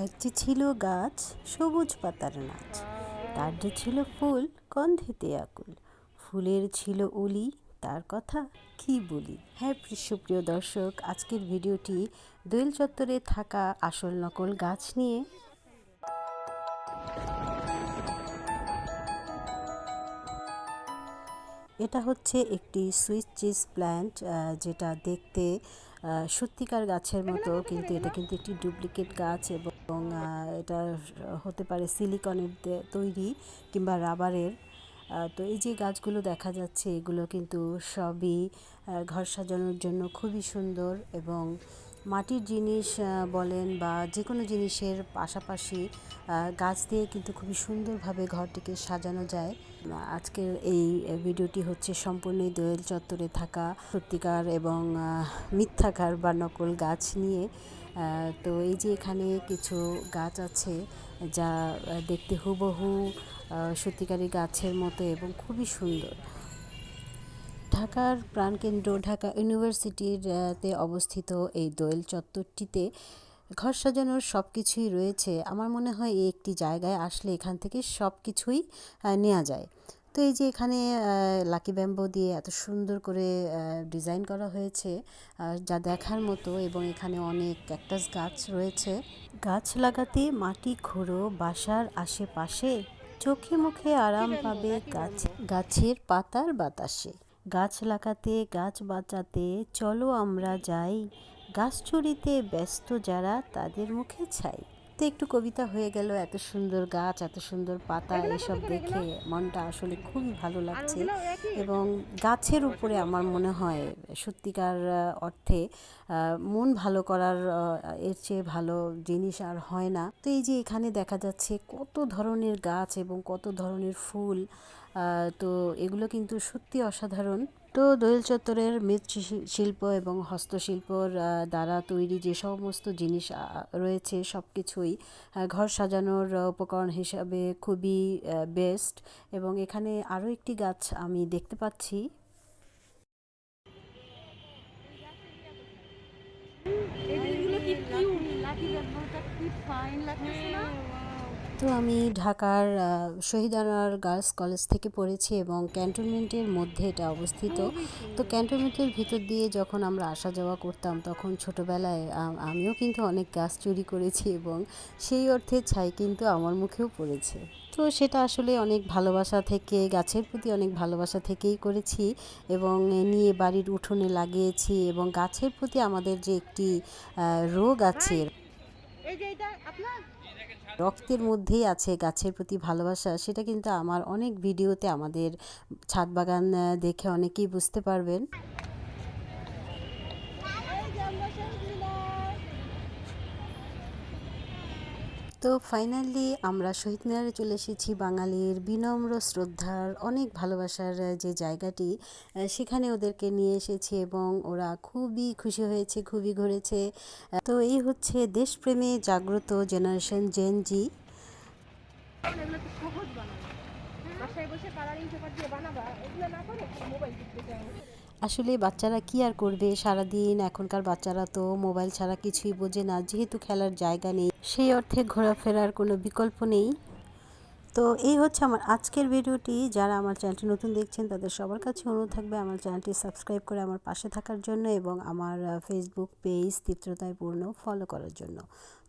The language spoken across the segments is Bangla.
একটি ছিল গাছ, সবুজ পাতার নাচ তার যে ছিল ফুল, গন্ধেতে আকুল। ফুলের ছিল উলি, তার কথা কি বলি? হ্যাঁ সুপ্রিয় দর্শক, আজকের ভিডিওটি দোয়েল চত্বরে থাকা আসল নকল গাছ নিয়ে। এটা হচ্ছে একটি সুইচ চিজ প্ল্যান্ট যেটা দেখতে সত্যিকার গাছের মতো, কিন্তু এটা কিন্তু একটি ডুপ্লিকেট গাছ এবং এটা হতে পারে সিলিকনের তৈরি কিংবা রাবারের। তো এই যে গাছগুলো দেখা যাচ্ছে, এগুলো কিন্তু সবই ঘর সাজানোর জন্য খুবই সুন্দর এবং মাটির জিনিস বলেন বা যে কোনো জিনিসের পাশাপাশি গাছ দিয়ে কিন্তু খুবই সুন্দরভাবে ঘরটিকে সাজানো যায়। আজকের এই ভিডিওটি হচ্ছে সম্পূর্ণই দোয়েল চত্বরে থাকা সত্যিকার এবং মিথ্যাকার বা নকল গাছ নিয়ে। তো এই যে এখানে কিছু গাছ আছে যা দেখতে হুবহু সত্যিকারী গাছের মতো এবং খুবই সুন্দর। ঢাকার প্রাণকেন্দ্র ঢাকা ইউনিভার্সিটির তে অবস্থিত এই দোয়েল চত্বরটিতে ঘর সাজানোর সব কিছুই রয়েছে। আমার মনে হয় এই একটি জায়গায় আসলে এখান থেকে সব কিছুই নেওয়া যায়। তো এই যে এখানে লাকি ব্যাম্বো দিয়ে এত সুন্দর করে ডিজাইন করা হয়েছে যা দেখার মতো এবং এখানে অনেক ক্যাকটাস গাছ রয়েছে। গাছ লাগাতে মাটি খোঁড়ো বাসার আশেপাশে চোখে মুখে আরাম পাবে গাছ গাছের পাতার বাতাসে। গাছ লাগাতে, গাছ বাঁচাতে চলো আমরা যাই। গাছ চুরিতে ব্যস্ত যারা তাদের মুখে ছাই। তো একটু কবিতা হয়ে গেল, এত সুন্দর গাছ, এত সুন্দর পাতা, এসব দেখে মনটা আসলে খুবই ভালো লাগছে। এবং গাছের উপরে আমার মনে হয় সত্যিকার অর্থে মন ভালো করার এর চেয়ে ভালো জিনিস আর হয় না। তো এই যে এখানে দেখা যাচ্ছে কত ধরনের গাছ এবং কত ধরনের ফুল তো এগুলো কিন্তু সত্যি অসাধারণ। তো দোয়েল চত্বরের মৃৎশি- শিল্প এবং হস্তশিল্পর দ্বারা তৈরি যে সমস্ত জিনিস রয়েছে সব কিছুই ঘর সাজানোর উপকরণ হিসাবে খুবই বেস্ট এবং এখানে আরও একটি গাছ আমি দেখতে পাচ্ছি। কি ফাইন লাগতেছে না তো আমি ঢাকার শহীদানার গার্লস কলেজ থেকে পড়েছি এবং ক্যান্টনমেন্টের মধ্যে এটা অবস্থিত। তো ক্যান্টনমেন্টের ভিতর দিয়ে যখন আমরা আসা যাওয়া করতাম, তখন ছোটোবেলায় আমিও কিন্তু অনেক গাছ চুরি করেছি এবং সেই অর্থে ছাই কিন্তু আমার মুখেও পড়েছে। তো সেটা আসলে অনেক ভালোবাসা থেকে, গাছের প্রতি অনেক ভালোবাসা থেকেই করেছি এবং নিয়ে বাড়ির উঠোনে লাগিয়েছি এবং গাছের প্রতি আমাদের যে একটি রোগ আছে এই যে এটা আপনার? রক্তের মধ্যেই আছে গাছের প্রতি ভালোবাসা, সেটা কিন্তু আমার অনেক ভিডিওতে আমাদের ছাদ বাগান দেখে অনেকেই বুঝতে পারবেন এই যে আমরা সব মিলাই তো ফাইনালি আমরা শহীদ মিনারে চলে এসেছি। বাঙালির বিনম্র শ্রদ্ধার, অনেক ভালোবাসার যে জায়গাটি সেখানে ওদেরকে নিয়ে এসেছি এবং ওরা খুবই খুশি হয়েছে, খুবই ঘুরেছে। তো এই হচ্ছে দেশপ্রেমে জাগ্রত জেনারেশন জেন জি বসে কালারিং পেপার দিয়ে বানাবা, এগুলো না করে মোবাইল চাও আসলে বাচ্চারা কি আর করবে? সারাদিন এখনকার বাচ্চারা তো মোবাইল ছাড়া কিছুই বোঝে না, যেহেতু খেলার জায়গা নেই, সেই অর্থে ঘোরাফেরার কোনো বিকল্প নেই। তো এই হচ্ছে আমার আজকের ভিডিওটি। যারা আমার চ্যানেলটি নতুন দেখছেন, তাদের সবার কাছে অনুরোধ থাকবে আমার চ্যানেলটি সাবস্ক্রাইব করে আমার পাশে থাকার জন্য এবং আমার ফেসবুক পেজ তীব্রতায় পূর্ণ ফলো করার জন্য।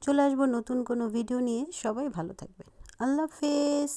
চলে আসব নতুন কোনো ভিডিও নিয়ে। সবাই ভালো থাকবেন। আল্লাহ হাফেজ।